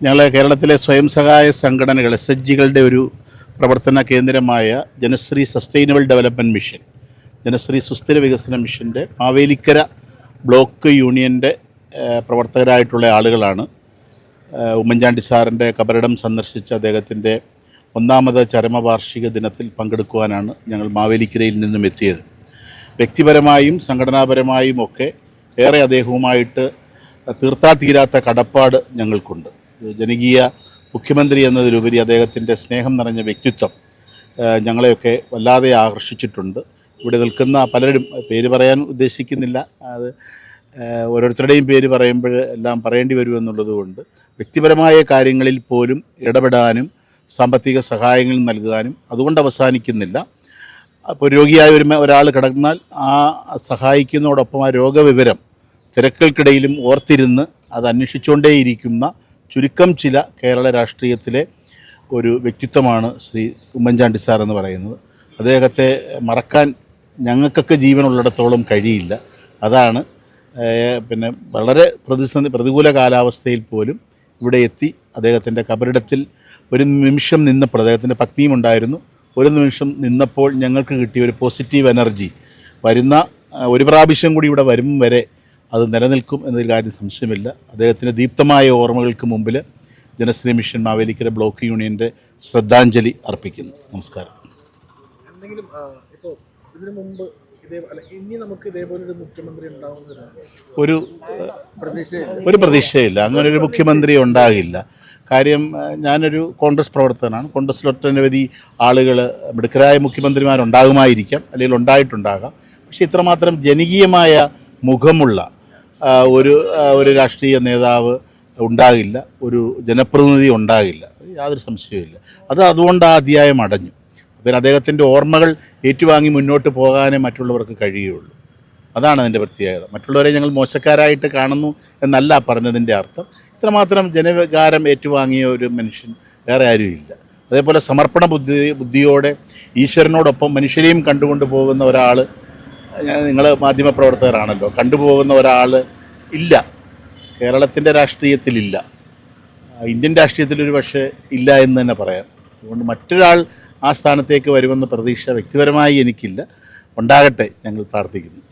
ഞങ്ങൾ കേരളത്തിലെ സ്വയം സഹായ സംഘടനകൾ എസ് എച്ച് ജികളുടെ ഒരു പ്രവർത്തന കേന്ദ്രമായ Janasree sustainable development mission Janasree സുസ്ഥിര വികസന മിഷന്റെ മാവേലിക്കര ബ്ലോക്ക് യൂണിയന്റെ പ്രവർത്തകരായിട്ടുള്ള ആളുകളാണ്. ഉമ്മൻചാണ്ടി സാറിന്റെ കബറിടം സന്ദർശിച്ച അദ്ദേഹത്തിന്റെ ഒന്നാമത് ചരമവാർഷിക ദിനത്തിൽ പങ്കെടുക്കുവാനാണ് ഞങ്ങൾ മാവേലിക്കരയിൽ നിന്നും എത്തിയത്. വ്യക്തിപരമായും സംഘടനാപരമായും ഒക്കെ ഏറെ അദ്ദേഹവുമായിട്ട് തീർത്താൽ തീരാത്ത കടപ്പാട് ഞങ്ങൾക്കുണ്ട്. ജനകീയ മുഖ്യമന്ത്രി എന്നതിലുപരി അദ്ദേഹത്തിന്റെ സ്നേഹം നിറഞ്ഞ വ്യക്തിത്വം ഞങ്ങളെയൊക്കെ വല്ലാതെ ആകർഷിച്ചിട്ടുണ്ട്. ഇവിടെ നിൽക്കുന്ന പലരും പേര് പറയാൻ ഉദ്ദേശിക്കുന്നില്ല. അത് ഓരോരുത്തരുടെയും പേര് പറയുമ്പോൾ എല്ലാം പറയേണ്ടി വരുമെന്നുള്ളത് കൊണ്ട് വ്യക്തിപരമായ കാര്യങ്ങളിൽ പോലും ഇടപെടാനും സാമ്പത്തിക സഹായങ്ങൾ നൽകാനും അതുകൊണ്ട് അവസാനിക്കുന്നില്ല. അപ്പോൾ രോഗിയായ ഒരു ഒരാൾ കിടന്നാൽ ആ സഹായിക്കുന്നതോടൊപ്പം ആ രോഗവിവരം തിരക്കുകൾക്കിടയിലും ഓർത്തിരുന്ന് അത് അന്വേഷിച്ചുകൊണ്ടേയിരിക്കുന്ന ചുരുക്കം ചില കേരള രാഷ്ട്രീയത്തിലെ ഒരു വ്യക്തിത്വമാണ് ശ്രീ ഉമ്മൻചാണ്ടി സാർ എന്ന് പറയുന്നത്. അദ്ദേഹത്തെ മറക്കാൻ ഞങ്ങൾക്കൊക്കെ ജീവനുള്ളിടത്തോളം കഴിയില്ല. അതാണ് പിന്നെ വളരെ പ്രതിസന്ധി പ്രതികൂല കാലാവസ്ഥയിൽ പോലും ഇവിടെ എത്തി അദ്ദേഹത്തിന്റെ കബറിടത്തിൽ ഒരു നിമിഷം നിന്നപ്പോൾ അദ്ദേഹത്തിന്റെ ഭക്തിയും ഉണ്ടായിരുന്നു. ഒരു നിമിഷം നിന്നപ്പോൾ ഞങ്ങൾക്ക് കിട്ടിയ ഒരു പോസിറ്റീവ് എനർജി വരുന്ന ഒരു പ്രാവശ്യം കൂടി ഇവിടെ വരും വരെ അത് നിലനിൽക്കും എന്നതിൽ കാര്യം സംശയമില്ല അദ്ദേഹത്തിന്റെ ദീപ്തമായ ഓർമ്മകൾക്ക് മുമ്പിൽ ജനശ്രീ മിഷൻ മാവേലിക്കര ബ്ലോക്ക് യൂണിയന്റെ ശ്രദ്ധാഞ്ജലി അർപ്പിക്കുന്നു. നമസ്കാരം. എന്തെങ്കിലും ഇപ്പോൾ ഇതിനു മുമ്പ് ഇനി നമുക്ക് ഇതേപോലെ ഒരു മുഖ്യമന്ത്രി ഒരു ഒരു പ്രതീക്ഷയില്ല. അങ്ങനെ ഒരു മുഖ്യമന്ത്രി ഉണ്ടാകില്ല. കാര്യം ഞാനൊരു കോൺഗ്രസ് പ്രവർത്തകനാണ്. കോൺഗ്രസ്സിൽ ഒട്ടനവധി ആളുകൾ മിടുക്കരായ മുഖ്യമന്ത്രിമാരുണ്ടാകുമായിരിക്കാം അല്ലെങ്കിൽ ഉണ്ടായിട്ടുണ്ടാകാം. പക്ഷേ ഇത്രമാത്രം ജനകീയമായ മുഖമുള്ള ഒരു ഒരു രാഷ്ട്രീയ നേതാവ് ഉണ്ടാകില്ല ഒരു ജനപ്രതിനിധി ഉണ്ടാകില്ല യാതൊരു സംശയവുമില്ല അത് അതുകൊണ്ട് ആ അധ്യായം അടഞ്ഞു. പിന്നെ അദ്ദേഹത്തിന്റെ ഓർമ്മകൾ ഏറ്റുവാങ്ങി മുന്നോട്ട് പോകാനേ മറ്റുള്ളവർക്ക് കഴിയുള്ളൂ. അതാണ് അതിന്റെ പ്രത്യേകത. മറ്റുള്ളവരെ ഞങ്ങൾ മോശക്കാരായിട്ട് കാണുന്നു എന്നല്ല പറഞ്ഞതിന്റെ അർത്ഥം. ഇത്രമാത്രം ജനവികാരം ഏറ്റുവാങ്ങിയ ഒരു മനുഷ്യൻ വേറെ ആരുമില്ല അതേപോലെ സമർപ്പണ ബുദ്ധി ബുദ്ധിയോടെ ഈശ്വരനോടൊപ്പം മനുഷ്യരെയും കണ്ടുകൊണ്ട് പോകുന്ന ഒരാൾ നിങ്ങൾ മാധ്യമപ്രവർത്തകരാണല്ലോ. കണ്ടുപോകുന്ന ഒരാൾ ഇല്ല. കേരളത്തിന്റെ രാഷ്ട്രീയത്തിലില്ല. ഇന്ത്യൻ രാഷ്ട്രീയത്തിൽ ഒരു പക്ഷേ ഇല്ല എന്ന് തന്നെ പറയാം. അതുകൊണ്ട് മറ്റൊരാൾ ആ സ്ഥാനത്തേക്ക് വരുമെന്ന പ്രതീക്ഷ വ്യക്തിപരമായി എനിക്കില്ല. ഉണ്ടാകട്ടെ ഞങ്ങൾ പ്രാർത്ഥിക്കുന്നു.